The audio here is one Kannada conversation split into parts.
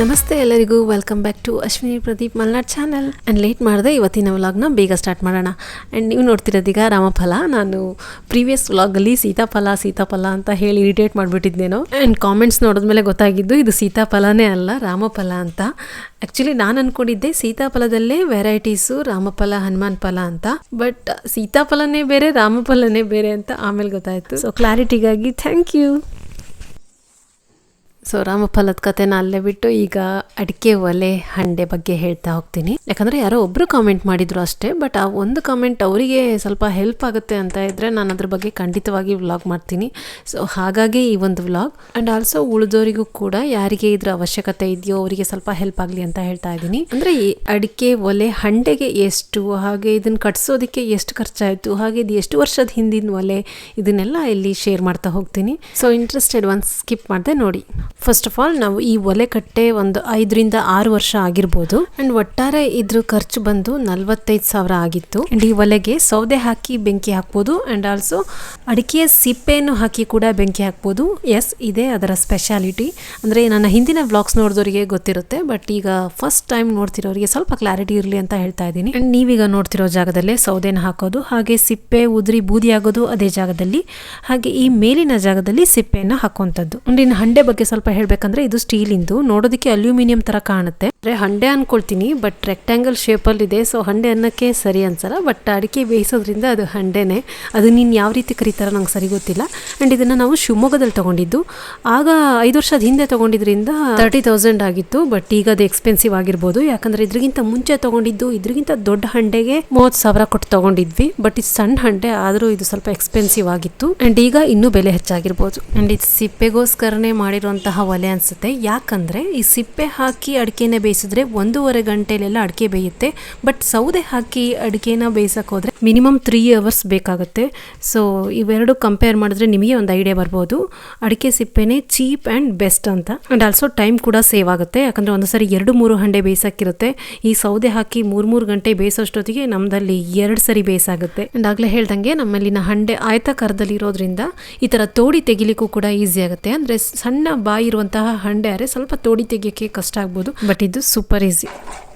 ನಮಸ್ತೆ ಎಲ್ಲರಿಗೂ. Welcome back to Ashwini Pradeep Malnad channel and late ಮಾಡಿದೆ, ಇವತ್ತಿನ ವ್ಲಾಗ್ನ ಬೇಗ ಸ್ಟಾರ್ಟ್ ಮಾಡೋಣ. ಆ್ಯಂಡ್ ನೀವು ನೋಡ್ತಿರೋದೀಗ ರಾಮಫಲ. ನಾನು ಪ್ರೀವಿಯಸ್ ವ್ಲಾಗಲ್ಲಿ ಸೀತಾಫಲ ಸೀತಾಫಲ ಅಂತ ಹೇಳಿ ಇರಿಟೇಟ್ ಮಾಡಿಬಿಟ್ಟಿದ್ದೇನೋ ಆ್ಯಂಡ್ ಕಾಮೆಂಟ್ಸ್ ನೋಡಿದ್ಮೇಲೆ ಗೊತ್ತಾಗಿದ್ದು, ಇದು ಸೀತಾಫಲನೇ ಅಲ್ಲ, ರಾಮಫಲ ಅಂತ. ಆ್ಯಕ್ಚುಲಿ ನಾನು ಅಂದ್ಕೊಂಡಿದ್ದೆ ಸೀತಾಫಲದಲ್ಲೇ ವೆರೈಟೀಸು ರಾಮಫಲ ಹನುಮಾನ್ ಫಲ ಅಂತ. ಬಟ್ ಸೀತಾಫಲನೇ ಬೇರೆ, ರಾಮಫಲನೇ ಬೇರೆ ಅಂತ ಆಮೇಲೆ ಗೊತ್ತಾಯಿತು. ಸೊ ಕ್ಲಾರಿಟಿಗಾಗಿ ಥ್ಯಾಂಕ್ ಯು ಸೊ ರಾಮಫಲದ ಕಥೆನ ಅಲ್ಲೇ ಬಿಟ್ಟು ಈಗ ಅಡಿಕೆ ಒಲೆ ಹಂಡೆ ಬಗ್ಗೆ ಹೇಳ್ತಾ ಹೋಗ್ತೀನಿ. ಯಾಕಂದ್ರೆ ಯಾರೋ ಒಬ್ರು ಕಾಮೆಂಟ್ ಮಾಡಿದ್ರು ಅಷ್ಟೇ ಬಟ್ ಆ ಒಂದು ಕಾಮೆಂಟ್ ಅವರಿಗೆ ಸ್ವಲ್ಪ ಹೆಲ್ಪ್ ಆಗುತ್ತೆ ಅಂತ ಇದ್ರೆ ನಾನು ಅದ್ರ ಬಗ್ಗೆ ಖಂಡಿತವಾಗಿ ವ್ಲಾಗ್ ಮಾಡ್ತೀನಿ. ಸೊ ಹಾಗಾಗಿ ಈ ಒಂದು ವ್ಲಾಗ್ ಅಂಡ್ ಆಲ್ಸೋ ಉಳಿದೋರಿಗೂ ಕೂಡ ಯಾರಿಗೆ ಇದ್ರ ಅವಶ್ಯಕತೆ ಇದೆಯೋ ಅವರಿಗೆ ಸ್ವಲ್ಪ ಹೆಲ್ಪ್ ಆಗಲಿ ಅಂತ ಹೇಳ್ತಾ ಇದ್ದೀನಿ. ಅಂದ್ರೆ ಈ ಅಡಿಕೆ ಒಲೆ ಹಂಡೆಗೆ ಎಷ್ಟು, ಹಾಗೆ ಇದನ್ನ ಕಟ್ಸೋದಕ್ಕೆ ಎಷ್ಟು ಖರ್ಚಾಯಿತು, ಹಾಗೆ ಇದು ಎಷ್ಟು ವರ್ಷದ ಹಿಂದಿನ ಒಲೆ, ಇದನ್ನೆಲ್ಲ ಇಲ್ಲಿ ಶೇರ್ ಮಾಡ್ತಾ ಹೋಗ್ತೀನಿ. ಸೊ ಇಂಟ್ರೆಸ್ಟೆಡ್ ಒನ್ಸ್ ಸ್ಕಿಪ್ ಮಾಡಿದೆ ನೋಡಿ. ಫಸ್ಟ್ ಆಫ್ ಆಲ್ ನಾವು ಈ ಒಲೆ ಕಟ್ಟೆ ಒಂದು ಐದರಿಂದ ಆರು ವರ್ಷ ಆಗಿರ್ಬೋದು. ಅಂಡ್ ಒಟ್ಟಾರೆ ಇದ್ರ ಖರ್ಚು ಬಂದು ನಲ್ವತ್ತೈದು ಸಾವಿರ ಆಗಿತ್ತು. ಅಂಡ್ ಈ ಒಲೆಗೆ ಸೌದೆ ಹಾಕಿ ಬೆಂಕಿ ಹಾಕ್ಬೋದು. ಅಂಡ್ ಆಲ್ಸೋ ಅಡಿಕೆಯ ಸಿಪ್ಪೆಯನ್ನು ಹಾಕಿ ಕೂಡ ಬೆಂಕಿ ಹಾಕ್ಬೋದು. ಎಸ್ ಇದೆ ಅದರ ಸ್ಪೆಷಾಲಿಟಿ ಅಂದರೆ ನನ್ನ ಹಿಂದಿನ ಬ್ಲಾಗ್ಸ್ ನೋಡಿದವರಿಗೆ ಗೊತ್ತಿರುತ್ತೆ. ಬಟ್ ಈಗ ಫಸ್ಟ್ ಟೈಮ್ ನೋಡ್ತಿರೋರಿಗೆ ಸ್ವಲ್ಪ ಕ್ಲಾರಿಟಿ ಇರಲಿ ಅಂತ ಹೇಳ್ತಾ ಇದ್ದೀನಿ. ಅಂಡ್ ನೀವೀಗ ನೋಡ್ತಿರೋ ಜಾಗದಲ್ಲೇ ಸೌದೆನ ಹಾಕೋದು. ಹಾಗೆ ಸಿಪ್ಪೆ ಉದುರಿ ಬೂದಿ ಆಗೋದು ಅದೇ ಜಾಗದಲ್ಲಿ. ಹಾಗೆ ಈ ಮೇಲಿನ ಜಾಗದಲ್ಲಿ ಸಿಪ್ಪೆಯನ್ನು ಹಾಕುವಂಥದ್ದು. ಅಂಡ್ ಇನ್ನು ಹಂಡೆ ಬಗ್ಗೆ ಸ್ವಲ್ಪ ಹೇಳ್ಬೇಕಂದ್ರೆ ಇದು ಸ್ಟೀಲ್ ಇಂದು ನೋಡೋದಕ್ಕೆ ಅಲ್ಯೂಮಿನಿಯಂ ತರ ಕಾಣುತ್ತೆ. ಅಂದ್ರೆ ಹಂಡೆ ಅನ್ಕೊಳ್ತೀನಿ ಬಟ್ ರೆಕ್ಟ್ಯಾಂಗಲ್ ಶೇಪ್ ಅಲ್ಲಿ ಇದೆ ಸೊ ಹಂಡೆ ಅನ್ನಕ್ಕೆ ಸರಿ ಅನ್ಸಲ್ಲ ಬಟ್ ಅಡಿಕೆ ಬೇಯಿಸೋದ್ರಿಂದ ಅದು ಹಂಡೆನೆ. ಅದು ನೀನು ಯಾವ ರೀತಿ ಕರೀತಾರ ನಂಗೆ ಸರಿ ಗೊತ್ತಿಲ್ಲ. ಅಂಡ್ ಇದನ್ನ ನಾವು ಶಿವಮೊಗ್ಗದಲ್ಲಿ ತಗೊಂಡಿದ್ದು. ಆಗ ಐದು ವರ್ಷದ ಹಿಂದೆ ತಗೊಂಡಿದ್ರಿಂದ ತರ್ಟಿ ತೌಸಂಡ್ ಆಗಿತ್ತು ಬಟ್ ಈಗ ಅದು ಎಕ್ಸ್ಪೆನ್ಸಿವ್ ಆಗಿರ್ಬೋದು. ಯಾಕಂದ್ರೆ ಇದ್ರಗಿಂತ ಮುಂಚೆ ತಗೊಂಡಿದ್ದು, ಇದ್ರಗಿಂತ ದೊಡ್ಡ ಹಂಡೆಗೆ ಮೂವತ್ತು ಸಾವಿರ ಕೊಟ್ಟು ತಗೊಂಡಿದ್ವಿ ಬಟ್ ಇದು ಸಣ್ಣ ಹಂಡೆ, ಆದ್ರೂ ಇದು ಸ್ವಲ್ಪ ಎಕ್ಸ್ಪೆನ್ಸಿವ್ ಆಗಿತ್ತು. ಅಂಡ್ ಈಗ ಇನ್ನೂ ಬೆಲೆ ಹೆಚ್ಚಾಗಿರ್ಬೋದು. ಅಂಡ್ ಇದು ಸಿಪ್ಪೆಗೋಸ್ಕರನೇ ಮಾಡಿರುವಂತಹ ಒಲೆ ಅನಿಸುತ್ತೆ. ಯಾಕಂದರೆ ಈ ಸಿಪ್ಪೆ ಹಾಕಿ ಅಡಿಕೆನ ಬೇಯಿಸಿದ್ರೆ ಒಂದೂವರೆ ಗಂಟೆಲೆಲ್ಲ ಅಡಿಕೆ ಬೇಯುತ್ತೆ. ಬಟ್ ಸೌದೆ ಹಾಕಿ ಅಡಿಕೆನ ಬೇಯಿಸೋಕೆ ಹೋದ್ರೆ ಮಿನಿಮಮ್ ತ್ರೀ ಅವರ್ಸ್ ಬೇಕಾಗುತ್ತೆ. ಸೊ ಇವೆರಡು ಕಂಪೇರ್ ಮಾಡಿದ್ರೆ ನಿಮಗೆ ಒಂದು ಐಡಿಯಾ ಬರ್ಬೋದು. ಅಡಿಕೆ ಸಿಪ್ಪೆನೇ ಚೀಪ್ ಆ್ಯಂಡ್ ಬೆಸ್ಟ್ ಅಂತ. ಆ್ಯಂಡ್ ಆಲ್ಸೋ ಟೈಮ್ ಕೂಡ ಸೇವ್ ಆಗುತ್ತೆ. ಯಾಕಂದರೆ ಒಂದು ಸರಿ ಎರಡು ಮೂರು ಹಂಡೆ ಬೇಯಿಸೋಕ್ಕಿರುತ್ತೆ. ಈ ಸೌದೆ ಹಾಕಿ ಮೂರು ಮೂರು ಗಂಟೆ ಬೇಯಿಸೋಷ್ಟೊತ್ತಿಗೆ ನಮ್ಮದಲ್ಲಿ ಎರಡು ಸರಿ ಬೇಯಿಸಾಗುತ್ತೆ. ಆ್ಯಂಡ್ ಆಗ್ಲೇ ಹೇಳ್ದಂಗೆ ನಮ್ಮಲ್ಲಿನ ಹಂಡೆ ಆಯತಾಕಾರದಲ್ಲಿ ಇರೋದ್ರಿಂದ ಈ ಥರ ತೋಡಿ ತೆಗಿಲಿಕ್ಕೂ ಕೂಡ ಈಸಿ ಆಗುತ್ತೆ. ಅಂದರೆ ಸಣ್ಣ ಬಾಯಿ ಇರುವಂತಹ ಹಂಡೆ ಅರೆ ಸ್ವಲ್ಪ ತೋಡಿ ತೆಗಿಯೋಕ್ಕೆ ಕಷ್ಟ ಆಗ್ಬೋದು. ಬಟ್ ಇದು ಸೂಪರ್ ಈಸಿ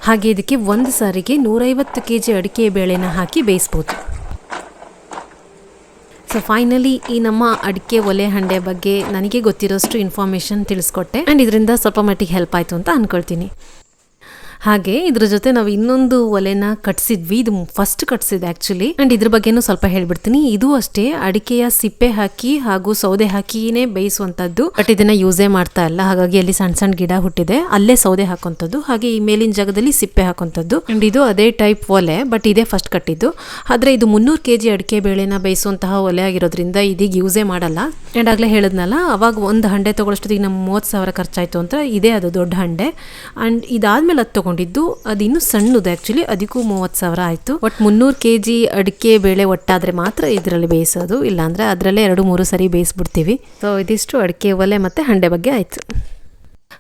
ಹಾಗೆ ಇದಕ್ಕೆ ಒಂದು ಸಾರಿಗೆ ನೂರೈವತ್ತು ಕೆ ಜಿ ಅಡಿಕೆ ಬೇಳೆನ ಹಾಕಿ ಬೇಯಿಸ್ಬೋದು. ಸೊ ಫೈನಲಿ ಈ ನಮ್ಮ ಅಡಿಕೆ ಒಲೆ ಹಂಡೆ ಬಗ್ಗೆ ನನಗೆ ಗೊತ್ತಿರೋಷ್ಟು ಇನ್ಫಾರ್ಮೇಷನ್ ತಿಳಿಸ್ಕೊಟ್ಟೆ. ಆ್ಯಂಡ್ ಇದರಿಂದ ಸ್ವಲ್ಪ ಮಟ್ಟಿಗೆ ಹೆಲ್ಪ್ ಆಯಿತು ಅಂತ ಅನ್ಕೊಳ್ತೀನಿ. ಹಾಗೆ ಇದ್ರ ಜೊತೆ ನಾವು ಇನ್ನೊಂದು ಒಲೆನ ಕಟ್ಸಿದ್ವಿ. ಇದು ಫಸ್ಟ್ ಕಟ್ಸಿದೆ ಆಕ್ಚುಲಿ ಅಂಡ್ ಇದ್ರ ಬಗ್ಗೆನೂ ಸ್ವಲ್ಪ ಹೇಳ್ಬಿಡ್ತೀನಿ. ಇದು ಅಷ್ಟೇ. ಅಡಿಕೆಯ ಸಿಪ್ಪೆ ಹಾಕಿ ಹಾಗೂ ಸೌದೆ ಹಾಕಿನೇ ಬೇಯಿಸುವಂತದ್ದು ಬಟ್ ಇದನ್ನ ಯೂಸೇ ಮಾಡ್ತಾ ಇಲ್ಲ. ಹಾಗಾಗಿ ಅಲ್ಲಿ ಸಣ್ಣ ಸಣ್ಣ ಗಿಡ ಹುಟ್ಟಿದೆ. ಅಲ್ಲೇ ಸೌದೆ ಹಾಕುವಂಥದ್ದು. ಹಾಗೆ ಈ ಮೇಲಿನ ಜಾಗದಲ್ಲಿ ಸಿಪ್ಪೆ ಹಾಕುವಂಥದ್ದು. ಅಂಡ್ ಇದು ಅದೇ ಟೈಪ್ ಒಲೆ ಬಟ್ ಇದೇ ಫಸ್ಟ್ ಕಟ್ಟಿದ್ದು. ಆದ್ರೆ ಇದು ಮುನ್ನೂರು ಕೆ ಜಿ ಅಡಿಕೆ ಬೇಳೆನ ಬೇಯಿಸುವಂತಹ ಒಲೆ ಆಗಿರೋದ್ರಿಂದ ಇದೀಗ ಯೂಸೇ ಮಾಡಲ್ಲ. ಅಂಡ್ ಆಗ್ಲೇ ಹೇಳಿದ್ನಲ್ಲ, ಅವಾಗ ಒಂದು ಹಂಡೆ ತಗೊಳ್ಳೋಷ್ಟೊತ್ತಿಗೆ ನಮ್ಮ ಮೂವತ್ತು ಸಾವಿರ ಖರ್ಚಾಯ್ತು ಅಂತ. ಇದೇ ಅದು ದೊಡ್ಡ ಹಂಡೆ. ಅಂಡ್ ಇದಾದ್ಮೇಲೆ ಅದು ತಗೊಂಡಿದ್ದು. ಅದು ಇನ್ನೂ ಸಣ್ಣದು ಆ್ಯಕ್ಚುಲಿ ಅದಕ್ಕೂ ಮೂವತ್ತು ಸಾವಿರ ಆಯ್ತು. ಒಟ್ ಮುನ್ನೂರು ಕೆ ಜಿ ಅಡಿಕೆ ಬೇಳೆ ಒಟ್ಟಾದ್ರೆ ಮಾತ್ರ ಇದರಲ್ಲಿ ಬೇಯಿಸೋದು. ಇಲ್ಲಾಂದ್ರೆ ಅದರಲ್ಲೇ ಎರಡು ಮೂರು ಸರಿ ಬೇಯಿಸ್ಬಿಡ್ತೀವಿ. ಸೊ ಇದಿಷ್ಟು ಅಡಿಕೆ ಒಲೆ ಮತ್ತೆ ಹಂಡೆ ಬಗ್ಗೆ ಆಯ್ತು.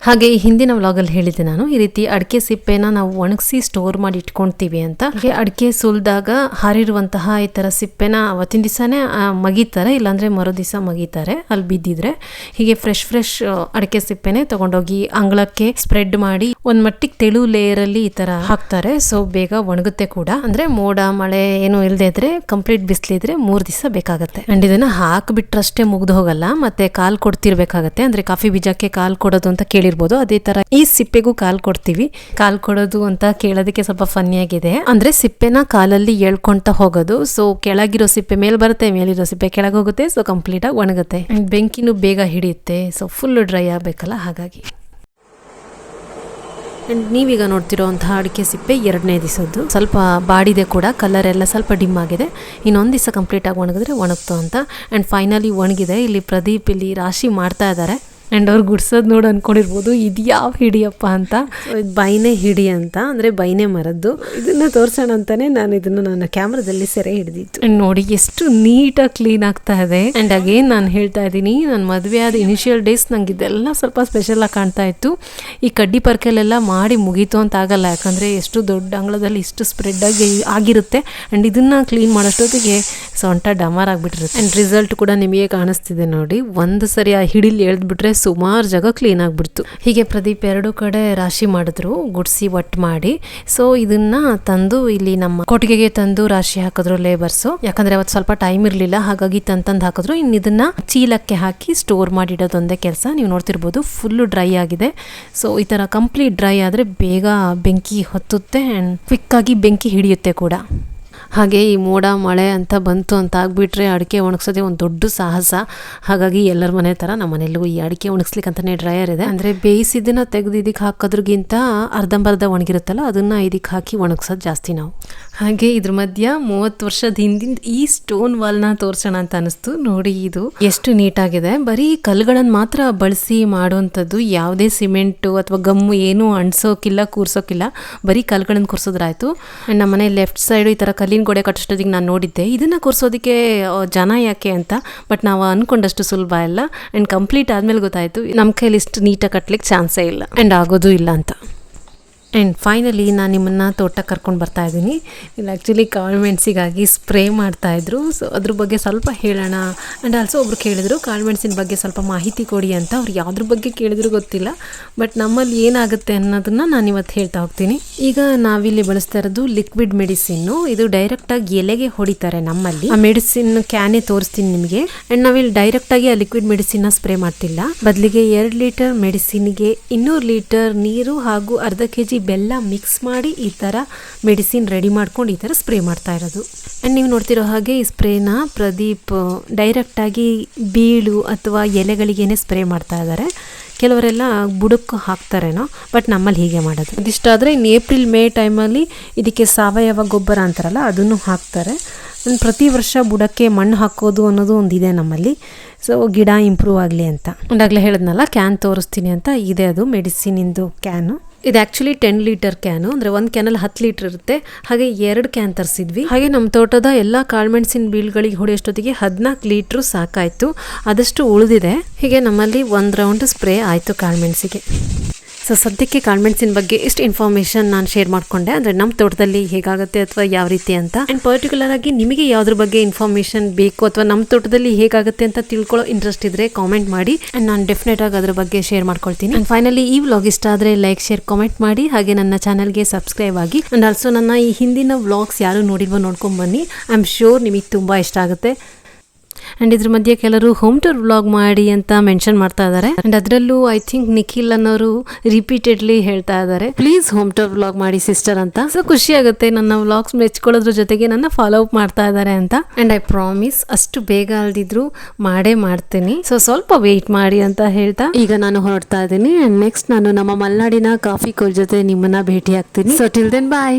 ಹಾಗೆ ಈ ಹಿಂದಿನ ವ್ಲಾಗಲ್ಲಿ ಹೇಳಿದ್ದೆ ನಾನು, ಈ ರೀತಿ ಅಡಿಕೆ ಸಿಪ್ಪೆನ ನಾವು ಒಣಗಿಸಿ ಸ್ಟೋರ್ ಮಾಡಿ ಇಟ್ಕೊಳ್ತೀವಿ ಅಂತ. ಹಾಗೆ ಅಡಿಕೆ ಸುಲಿದಾಗ ಹಾರಿರುವಂತಹ ಈ ತರ ಸಿಪ್ಪೆನ ಅವತ್ತಿನ ದಿವಸನೇ ಮಗೀತಾರೆ, ಇಲ್ಲಾಂದ್ರೆ ಮರು ದಿವಸ ಮಗೀತಾರೆ, ಅಲ್ಲಿ ಬಿದ್ದಿದ್ರೆ. ಹೀಗೆ ಫ್ರೆಶ್ ಫ್ರೆಶ್ ಅಡಿಕೆ ಸಿಪ್ಪೆನೆ ತಗೊಂಡೋಗಿ ಅಂಗಳಕ್ಕೆ ಸ್ಪ್ರೆಡ್ ಮಾಡಿ ಒಂದ್ ಮಟ್ಟಿಗೆ ತೆಳು ಲೇಯರ್ ಅಲ್ಲಿ ಈ ತರ ಹಾಕ್ತಾರೆ. ಸೊ ಬೇಗ ಒಣಗುತ್ತೆ ಕೂಡ. ಅಂದ್ರೆ ಮೋಡ, ಮಳೆ ಏನು ಇಲ್ಲದೆ ಇದ್ರೆ ಕಂಪ್ಲೀಟ್ ಬಿಸಿಲಿದ್ರೆ ಮೂರು ದಿವಸ ಬೇಕಾಗುತ್ತೆ. ಅಂಡ್ ಇದನ್ನ ಹಾಕಿಬಿಟ್ರಷ್ಟೇ ಮುಗ್ದು ಹೋಗಲ್ಲ, ಮತ್ತೆ ಕಾಲ್ ಕೊಡ್ತಿರ್ಬೇಕಾಗತ್ತೆ. ಅಂದ್ರೆ ಕಾಫಿ ಬೀಜಕ್ಕೆ ಕಾಲ್ ಕೊಡೋದು ಅಂತ ಕೇಳಿರ್ಬೋದು. ಅದೇ ತರ ಈ ಸಿಪ್ಪೆಗೂ ಕಾಲ್ ಕೊಡ್ತೀವಿ. ಕಾಲ್ ಕೊಡೋದು ಅಂತ ಕೇಳೋದಕ್ಕೆ ಸ್ವಲ್ಪ ಫನ್ನಿಯಾಗಿದೆ ಅಂದ್ರೆ ಸಿಪ್ಪೆನ ಕಾಲಲ್ಲಿ ಎಳ್ಕೊಂತ ಹೋಗೋದು. ಸೊ ಕೆಳಗಿರೋ ಸಿಪ್ಪೆ, ಮೇಲ್ ಬರುತ್ತೆ, ಮೇಲಿರೋ ಸಿಪ್ಪೆ ಕೆಳಗೆ ಹೋಗುತ್ತೆ ಸೊ ಕಂಪ್ಲೀಟ್ ಆಗಿ ಒಣಗುತ್ತೆ. ಬೆಂಕಿನೂ ಬೇಗ ಹಿಡಿಯುತ್ತೆ. ಸೊ ಫುಲ್ ಡ್ರೈ ಆಗ್ಬೇಕಲ್ಲ ಹಾಗಾಗಿ. ಅಂಡ್ ನೀವೀಗ ನೋಡ್ತಿರೋಂತಹ ಅಡಿಕೆ ಸಿಪ್ಪೆ ಎರಡನೇ ದಿವಸದ್ದು. ಸ್ವಲ್ಪ ಬಾಡಿದೆ ಕೂಡ ಕಲರ್ ಎಲ್ಲ ಸ್ವಲ್ಪ ಡಿಮ್ ಆಗಿದೆ. ಇನ್ನೊಂದು ದಿವಸ ಕಂಪ್ಲೀಟ್ ಆಗಿ ಒಣಗಿದ್ರೆ ಒಣಗ್ತು ಅಂತ. ಆ್ಯಂಡ್ ಫೈನಲಿ ಒಣಗಿದೆ. ಇಲ್ಲಿ ಪ್ರದೀಪ್ ಇಲ್ಲಿ ರಾಶಿ ಮಾಡ್ತಾ ಇದ್ದಾರೆ. ಆ್ಯಂಡ್ ಅವ್ರು ಗುಡ್ಸೋದು ನೋಡಿ ಅಂದ್ಕೊಂಡಿರ್ಬೋದು ಇದು ಯಾವ ಹಿಡಿಯಪ್ಪ ಅಂತ. ಇದು ಬೈನೆ ಹಿಡಿ ಅಂತ ಅಂದರೆ ಬೈನೆ ಮರದ್ದು. ಇದನ್ನ ತೋರಿಸೋಣ ಅಂತಲೇ ನಾನು ಇದನ್ನು ನನ್ನ ಕ್ಯಾಮ್ರಾದಲ್ಲಿ ಸೆರೆ ಹಿಡಿದಿತ್ತು ಆ್ಯಂಡ್ ನೋಡಿ ಎಷ್ಟು ನೀಟಾಗಿ ಕ್ಲೀನ್ ಆಗ್ತಾ ಇದೆ. ಆ್ಯಂಡ್ ಅಗೇನ್ ನಾನು ಹೇಳ್ತಾ ಇದ್ದೀನಿ ನನ್ನ ಮದುವೆ ಆದ ಇನಿಷಿಯಲ್ ಡೇಸ್ ನಂಗೆ ಇದೆಲ್ಲ ಸ್ವಲ್ಪ ಸ್ಪೆಷಲ್ ಆಗಿ ಕಾಣ್ತಾ ಇತ್ತು. ಈ ಕಡ್ಡಿ ಪರ್ಕೆಲೆಲ್ಲ ಮಾಡಿ ಮುಗೀತು ಅಂತ ಆಗಲ್ಲ ಯಾಕಂದರೆ ಎಷ್ಟು ದೊಡ್ಡ ಅಂಗಳದಲ್ಲಿ ಇಷ್ಟು ಸ್ಪ್ರೆಡ್ ಆಗಿ ಆಗಿರುತ್ತೆ. ಆ್ಯಂಡ್ ಇದನ್ನು ಕ್ಲೀನ್ ಮಾಡೋಷ್ಟೊತ್ತಿಗೆ ಸೊಂಟ ಡಮಾರ್ ಆಗಿಬಿಟ್ಟಿರುತ್ತೆ. ಆ್ಯಂಡ್ ರಿಸಲ್ಟ್ ಕೂಡ ನಿಮಗೆ ಕಾಣಿಸ್ತಿದೆ ನೋಡಿ. ಒಂದು ಸರಿ ಆ ಹಿಡಿಲಿ ಎಳೆದ್ಬಿಟ್ರೆ ಸುಮಾರು ಜಾಗ ಕ್ಲೀನ್ ಆಗಿಬಿಡ್ತು. ಹೀಗೆ ಪ್ರದೀಪ್ ಎರಡು ಕಡೆ ರಾಶಿ ಮಾಡಿದ್ರು ಗುಡಿಸಿ ಒಟ್ಟು ಮಾಡಿ. ಸೊ ಇದನ್ನ ತಂದು ಇಲ್ಲಿ ನಮ್ಮ ಕೊಟ್ಟಿಗೆಗೆ ತಂದು ರಾಶಿ ಹಾಕಿದ್ರು ಲೇಬರ್ಸು ಯಾಕಂದ್ರೆ ಅವತ್ತು ಸ್ವಲ್ಪ ಟೈಮ್ ಇರಲಿಲ್ಲ ಹಾಗಾಗಿ ತಂದು ಹಾಕಿದ್ರು. ಇನ್ನು ಇದನ್ನ ಚೀಲಕ್ಕೆ ಹಾಕಿ ಸ್ಟೋರ್ ಮಾಡಿಡೋದೊಂದೇ ಕೆಲಸ. ನೀವು ನೋಡ್ತಿರ್ಬೋದು ಫುಲ್ಲು ಡ್ರೈ ಆಗಿದೆ. ಸೊ ಈ ಥರ ಕಂಪ್ಲೀಟ್ ಡ್ರೈ ಆದರೆ ಬೇಗ ಬೆಂಕಿ ಹೊತ್ತುತ್ತೆ ಆ್ಯಂಡ್ ಕ್ವಿಕ್ಕಾಗಿ ಬೆಂಕಿ ಹಿಡಿಯುತ್ತೆ ಕೂಡ. ಹಾಗೆ ಈ ಮೋಡ, ಮಳೆ ಅಂತ ಬಂತು ಅಂತ ಆಗಿಬಿಟ್ರೆ ಅಡಿಕೆ ಒಣಗಿಸೋದೇ ಒಂದು ದೊಡ್ಡ ಸಾಹಸ. ಹಾಗಾಗಿ ಎಲ್ಲರ ಮನೆ ಥರ ನಮ್ಮ ಮನೆಯಲ್ಲೂ ಈ ಅಡಿಕೆ ಒಣಗಿಸ್ಲಿಕ್ಕೆ ಅಂತಲೇ ಡ್ರೈಯರ್ ಇದೆ. ಅಂದರೆ ಬೇಯಿಸಿದ್ದನ್ನು ತೆಗೆದು ಇದಕ್ಕೆ ಹಾಕೋದ್ರಿಗಿಂತ ಅರ್ಧಂಬರ್ಧ ಒಣಗಿರುತ್ತಲ್ಲ, ಅದನ್ನು ಇದಕ್ಕೆ ಹಾಕಿ ಒಣಗ್ಸೋದು ಜಾಸ್ತಿ ನಾವು. ಹಾಗೆ ಇದ್ರ ಮಧ್ಯ ಮೂವತ್ತು ವರ್ಷದ ಹಿಂದಿಂದ ಈ ಸ್ಟೋನ್ ವಾಲ್ನ ತೋರಿಸೋಣ ಅಂತ ಅನಿಸ್ತು. ನೋಡಿ ಇದು ಎಷ್ಟು ನೀಟಾಗಿದೆ ಬರೀ ಕಲ್ಲುಗಳನ್ನು ಮಾತ್ರ ಬಳಸಿ ಮಾಡುವಂಥದ್ದು ಯಾವುದೇ ಸಿಮೆಂಟು ಅಥವಾ ಗಮ್ಮು ಏನೂ ಅಂಟಿಸೋಕಿಲ್ಲ, ಕೂರ್ಸೋಕಿಲ್ಲ. ಬರೀ ಕಲ್ಲುಗಳನ್ನು ಕೂರ್ಸೋದ್ರಾಯ್ತು. ನಮ್ಮ ಮನೆ ಲೆಫ್ಟ್ ಸೈಡು ಈ ಥರ ಕಲ್ಲಿನ ಗೋಡೆ ಕಟ್ಟಿಸೋದಕ್ಕೆ ನಾನು ನೋಡಿದ್ದೆ. ಇದನ್ನು ಕೂರ್ಸೋದಕ್ಕೆ ಜನ ಯಾಕೆ ಅಂತ. ಬಟ್ ನಾವು ಅಂದ್ಕೊಂಡಷ್ಟು ಸುಲಭ ಇಲ್ಲ ಆ್ಯಂಡ್ ಕಂಪ್ಲೀಟ್ ಆದಮೇಲೆ ಗೊತ್ತಾಯಿತು. ನಮ್ಮ ಕೈಲಿ ಇಷ್ಟು ನೀಟಾಗಿ ಕಟ್ಲಿಕ್ಕೆ ಚಾನ್ಸೇ ಇಲ್ಲ. ಆ್ಯಂಡ್ ಆಗೋದು ಇಲ್ಲ ಅಂತ. ಆ್ಯಂಡ್ ಫೈನಲಿ ನಾನು ನಿಮ್ಮನ್ನು ತೋಟಕ್ಕೆ ಕರ್ಕೊಂಡು ಬರ್ತಾ ಇದ್ದೀನಿ. ಇಲ್ಲಿ ಆ್ಯಕ್ಚುಲಿ ಕಾಳುಮೆಣಸಿಗಾಗಿ ಸ್ಪ್ರೇ ಮಾಡ್ತಾಯಿದ್ರು ಸೊ ಅದ್ರ ಬಗ್ಗೆ ಸ್ವಲ್ಪ ಹೇಳೋಣ. ಆ್ಯಂಡ್ ಆಲ್ಸೋ ಒಬ್ರು ಕೇಳಿದ್ರು ಕಾಳುಮೆಣಸಿನ ಬಗ್ಗೆ ಸ್ವಲ್ಪ ಮಾಹಿತಿ ಕೊಡಿ ಅಂತ. ಅವ್ರು ಯಾವ್ದ್ರ ಬಗ್ಗೆ ಕೇಳಿದ್ರು ಗೊತ್ತಿಲ್ಲ. ಬಟ್ ನಮ್ಮಲ್ಲಿ ಏನಾಗುತ್ತೆ ಅನ್ನೋದನ್ನು ನಾನು ಇವತ್ತು ಹೇಳ್ತಾ ಹೋಗ್ತೀನಿ. ಈಗ ನಾವಿಲ್ಲಿ ಬಳಸ್ತಾ ಇರೋದು ಲಿಕ್ವಿಡ್ ಮೆಡಿಸಿನ್ನು ಇದು ಡೈರೆಕ್ಟಾಗಿ ಎಲೆಗೆ ಹೊಡಿತಾರೆ ನಮ್ಮಲ್ಲಿ. ಆ ಮೆಡಿಸಿನ್ ಕ್ಯಾನೇ ತೋರಿಸ್ತೀನಿ ನಿಮಗೆ. ಆ್ಯಂಡ್ ನಾವಿಲ್ಲಿ ಡೈರೆಕ್ಟಾಗಿ ಆ ಲಿಕ್ವಿಡ್ ಮೆಡಿಸಿನ್ನ ಸ್ಪ್ರೇ ಮಾಡ್ತಿಲ್ಲ. ಬದಲಿಗೆ ಎರಡು ಲೀಟರ್ ಮೆಡಿಸಿನ್ಗೆ ಇನ್ನೂರು ಲೀಟರ್ ನೀರು ಹಾಗೂ ಅರ್ಧ ಕೆ ಜಿ ಬೆಲ್ಲ ಮಿಕ್ಸ್ ಮಾಡಿ ಈ ಥರ ಮೆಡಿಸಿನ್ ರೆಡಿ ಮಾಡ್ಕೊಂಡು ಈ ಥರ ಸ್ಪ್ರೇ ಮಾಡ್ತಾ ಇರೋದು. ಆ್ಯಂಡ್ ನೀವು ನೋಡ್ತಿರೋ ಹಾಗೆ ಈ ಸ್ಪ್ರೇನ ಪ್ರದೀಪ್ ಡೈರೆಕ್ಟಾಗಿ ಬೀಳು ಅಥವಾ ಎಲೆಗಳಿಗೇನೆ ಸ್ಪ್ರೇ ಮಾಡ್ತಾ ಇದ್ದಾರೆ ಕೆಲವರೆಲ್ಲ ಬುಡಕ್ಕೆ ಹಾಕ್ತಾರೇನೋ ಬಟ್ ನಮ್ಮಲ್ಲಿ ಹೀಗೆ ಮಾಡೋದು. ಇದಿಷ್ಟಾದರೆ ಇನ್ನು ಏಪ್ರಿಲ್ ಮೇ ಟೈಮಲ್ಲಿ ಇದಕ್ಕೆ ಸಾವಯವ ಗೊಬ್ಬರ ಅಂತಾರಲ್ಲ, ಅದನ್ನು ಹಾಕ್ತಾರೆ. ಪ್ರತಿ ವರ್ಷ ಬುಡಕ್ಕೆ ಮಣ್ಣು ಹಾಕೋದು ಅನ್ನೋದು ಒಂದಿದೆ ನಮ್ಮಲ್ಲಿ. ಸೊ ಗಿಡ ಇಂಪ್ರೂವ್ ಆಗಲಿ ಅಂತ. ಒಂದಾಗಲೇ ಹೇಳಿದ್ನಲ್ಲ ಕ್ಯಾನ್ ತೋರಿಸ್ತೀನಿ ಅಂತ, ಇದೆ ಅದು ಮೆಡಿಸಿನಿಂದು ಕ್ಯಾನು ಇದು ಆ್ಯಕ್ಚುಲಿ ಟೆನ್ ಲೀಟರ್ ಕ್ಯಾನು ಅಂದರೆ ಒಂದು ಕ್ಯಾನಲ್ಲಿ ಹತ್ತು ಲೀಟರ್ ಇರುತ್ತೆ. ಹಾಗೆ ಎರಡು ಕ್ಯಾನ್ ತರಿಸಿದ್ವಿ. ಹಾಗೆ ನಮ್ಮ ತೋಟದ ಎಲ್ಲ ಕಾಳುಮೆಣಸಿನ ಬೀಳ್ಗಳಿಗೆ ಹೊಡೆಯೋಷ್ಟೊತ್ತಿಗೆ ಹದಿನಾಲ್ಕು ಲೀಟ್ರು ಸಾಕಾಯಿತು. ಆದಷ್ಟು ಉಳಿದಿದೆ. ಹೀಗೆ ನಮ್ಮಲ್ಲಿ ಒಂದು ರೌಂಡ್ ಸ್ಪ್ರೇ ಆಯಿತು ಕಾಳುಮೆಣಸಿಗೆ. ಸೊ ಸದ್ಯಕ್ಕೆ ಕಾಳ್ಮೆಣ್ಸಿನ ಬಗ್ಗೆ ಇಷ್ಟು ಇನ್ಫಾರ್ಮೇಷನ್ ನಾನು ಶೇರ್ ಮಾಡಿಕೊಂಡೆ. ಅಂದರೆ ನಮ್ಮ ತೋಟದಲ್ಲಿ ಹೇಗಾಗುತ್ತೆ ಅಥವಾ ಯಾವ ರೀತಿ ಅಂತ. ಆ್ಯಂಡ್ ಪರ್ಟಿಕ್ಯುಲರ್ ಆಗಿ ನಿಮಗೆ ಯಾವ್ದ್ರ ಬಗ್ಗೆ ಇನ್ಫಾರ್ಮೇಷನ್ ಬೇಕು ಅಥವಾ ನಮ್ಮ ತೋಟದಲ್ಲಿ ಹೇಗಾಗುತ್ತೆ ಅಂತ ತಿಳ್ಕೊಳ್ಳೋ ಇಂಟ್ರೆಸ್ಟ್ ಇದ್ರೆ ಕಾಮೆಂಟ್ ಮಾಡಿ. ಆ್ಯಂಡ್ ನಾನು ಡೆಫಿನೆಟ್ ಆಗಿ ಅದ್ರ ಬಗ್ಗೆ ಶೇರ್ ಮಾಡ್ಕೊಳ್ತೀನಿ. ಆ್ಯಂಡ್ ಫೈನಲಿ ಈ ವ್ಲಾಗ್ ಇಷ್ಟ ಆದರೆ ಲೈಕ್ ಶೇರ್ ಕಾಮೆಂಟ್ ಮಾಡಿ. ಹಾಗೆ ನನ್ನ ಚಾನಲ್ಗೆ ಸಬ್ಸ್ಕ್ರೈಬ್ ಆಗಿ. ಆ್ಯಂಡ್ ಆಲ್ಸೋ ನನ್ನ ಈ ಹಿಂದಿನ ವ್ಲಾಗ್ಸ್ ಯಾರು ನೋಡಿಲ್ವೋ ನೋಡ್ಕೊಂಡು ಬನ್ನಿ. ಐ ಆಮ್ ಶೋರ್ ನಿಮಗೆ ತುಂಬ ಇಷ್ಟ ಆಗುತ್ತೆ. ಆ್ಯಂಡ್ ಇದ್ರ ಮಧ್ಯೆ ಕೆಲವರು ಹೋಮ್ ಟೂರ್ ವ್ಲಾಗ್ ಮಾಡಿ ಅಂತ ಮೆನ್ಷನ್ ಮಾಡ್ತಾ ಇದ್ದಾರೆ. ಆ್ಯಂಡ್ ಅದರಲ್ಲೂ ಐ ಥಿಂಕ್ ನಿಖಿಲ್ ಅನ್ನೋರು ರಿಪೀಟೆಡ್ಲಿ ಹೇಳ್ತಾ ಇದ್ದಾರೆ. ಪ್ಲೀಸ್ ಹೋಮ್ ಟೂರ್ ವ್ಲಾಗ್ ಮಾಡಿ ಸಿಸ್ಟರ್ ಅಂತ. ಸೊ ಖುಷಿ ಆಗುತ್ತೆ ನನ್ನ ವ್ಲಾಗ್ಸ್ ಮೆಚ್ಕೊಳ್ಳೋದ್ರ ಜೊತೆಗೆ ನನ್ನ ಫಾಲೋ ಅಪ್ ಮಾಡ್ತಾ ಇದ್ದಾರೆ ಅಂತ. ಆ್ಯಂಡ್ ಐ ಪ್ರಾಮಿಸ್ ಅಷ್ಟು ಬೇಗ ಅಲ್ದಿದ್ರು ಮಾಡೇ ಮಾಡ್ತೀನಿ. ಸೊ ಸ್ವಲ್ಪ ವೆಯ್ಟ್ ಮಾಡಿ ಅಂತ ಹೇಳ್ತಾ ಈಗ ನಾನು ಹೊರಡ್ತಾ ಇದ್ದೀನಿ. ಆ್ಯಂಡ್ ನೆಕ್ಸ್ಟ್ ನಾನು ನಮ್ಮ ಮಲೆನಾಡಿನ ಕಾಫಿ ಕೋಲ್ ಜೊತೆ ನಿಮ್ಮನ್ನ ಭೇಟಿ ಆಗ್ತೀನಿ ಸೊ ಟಿಲ್ ದೆನ್ ಬಾಯ್